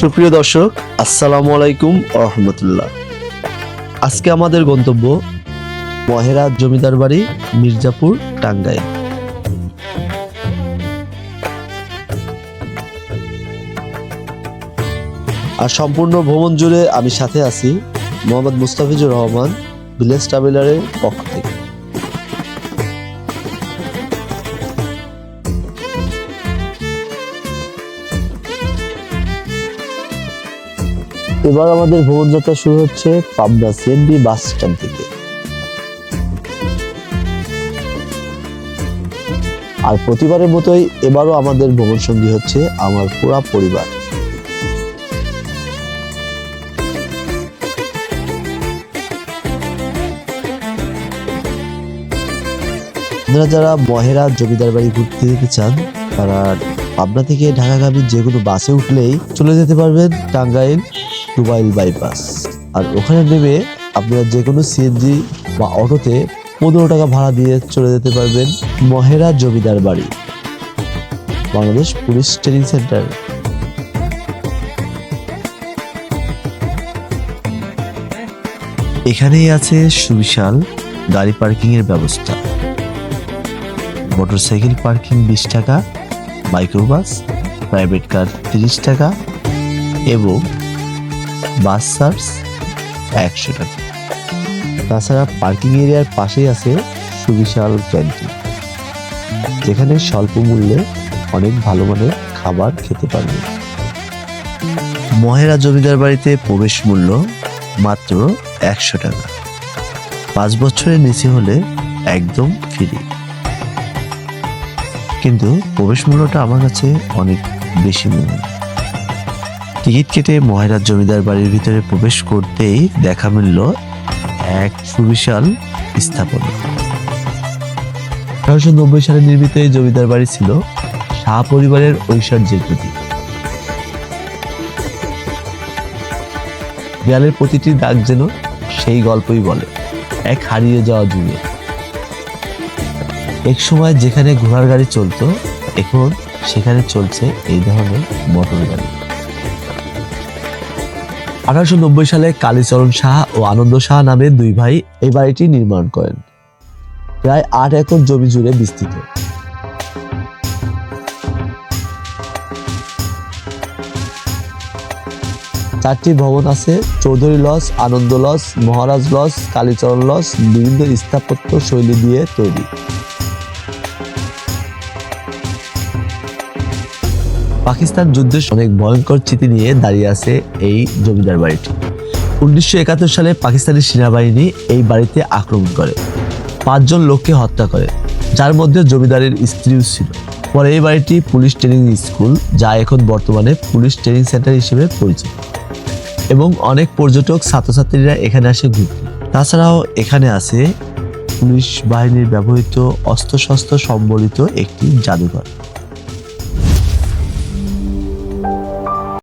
সুপ্রিয় দর্শক, আসসালামু আলাইকুম রহমতুল্লাহ আজকে আমাদের গন্তব্য মহেরা জমিদার বাড়ি, মির্জাপুর, টাঙ্গাইল। আর সম্পূর্ণ ভ্রমণ জুড়ে আমি সাথে আছি মোহাম্মদ মুস্তাফিজুর রহমান, ভিলেজ ট্রাভেলারের পক্ষ থেকে। এবার আমাদের ভ্রমণ যাত্রা শুরু হচ্ছে পাবনা সিএনবি বাস স্ট্যান্ড থেকে। আর প্রতিবারের মতোই এবারও আমাদের ভ্রমণ সঙ্গী হচ্ছে আমার পুরা পরিবার। আপনারা যারা মহেরা জমিদার বাড়ি ঘুরতে যেতে চান, তারা পাবনা থেকে ঢাকাগামী যে কোনো বাসে উঠলেই চলে যেতে পারবেন টাঙ্গাইল টুবাইল বাইপাস আর ওখানে নেমে আপনারা যে কোনো সিএনজি বা অটোতে পনেরো টাকা ভাড়া দিয়ে চলে যেতে পারবেন মহেরা জমিদার বাড়ি, বাংলাদেশ পুলিশ ট্রেনিং সেন্টার এখানেই আছে সুবিশাল গাড়ি পার্কিং এর ব্যবস্থা। মোটরসাইকেল পার্কিং বিশ টাকা মাইক্রোবাস প্রাইভেট কার তিরিশ টাকা এবং বাস চার্জ একশো টাকা। তাছাড়া পার্কিং এরিয়ার পাশেই আছে সুবিশাল ক্যান্টিন যেখানে স্বল্প মূল্যে অনেক ভালো মানের খাবার খেতে পারবে। মহেরা জমিদার বাড়িতে প্রবেশ মূল্য মাত্র একশো টাকা। পাঁচ বছরের নিচে হলে একদম ফ্রি। কিন্তু প্রবেশ মূল্যটা আমার কাছে অনেক বেশি হয়। টিকিট কেটে মহেরার জমিদার বাড়ির ভিতরে প্রবেশ করতেই দেখা মিলল এক সুবিশাল স্থাপনা। আঠারোশো নব্বই সালে নির্মিত এই জমিদার বাড়ি ছিল শাহ পরিবারের ঐশ্বর্যের প্রতীক। দেয়ালের প্রতিটি দাগ যেন সেই গল্পই বলে, এক হারিয়ে যাওয়া যুগে এক সময় যেখানে ঘোড়ার গাড়ি চলতো, এখন সেখানে চলছে এই ধরনের মোটর গাড়ি। আঠারোশো নব্বই সালে কালীচরণ সাহা ও আনন্দ সাহা নামে দুই ভাই এই বাড়িটি নির্মাণ করেন। প্রায় আট একর জমি জুড়ে বিস্তৃত। চারটি ভবন আছে, চৌধুরী লস আনন্দ লস মহারাজ লস কালীচরণ লস বিভিন্ন স্থাপত্য শৈলী দিয়ে তৈরি। পাকিস্তান যুদ্ধের অনেক ভয়ঙ্কর স্মৃতি নিয়ে দাঁড়িয়ে আছে এই জমিদার বাড়িটি। উনিশশো একাত্তর সালে পাকিস্তানি সেনাবাহিনী এই বাড়িতে আক্রমণ করে। পাঁচজন লোককে হত্যা করে, যার মধ্যে জমিদারের স্ত্রীও ছিল। পরে এই বাড়িটি পুলিশ ট্রেনিং স্কুল, যা এখন বর্তমানে পুলিশ ট্রেনিং সেন্টার হিসেবে পরিচিত। এবং অনেক পর্যটক, ছাত্রছাত্রীরা এখানে আসে ঘুরতে। তাছাড়াও এখানে আছে পুলিশ বাহিনীর ব্যবহৃত অস্ত্রশস্ত্র সম্বলিত একটি জাদুঘর।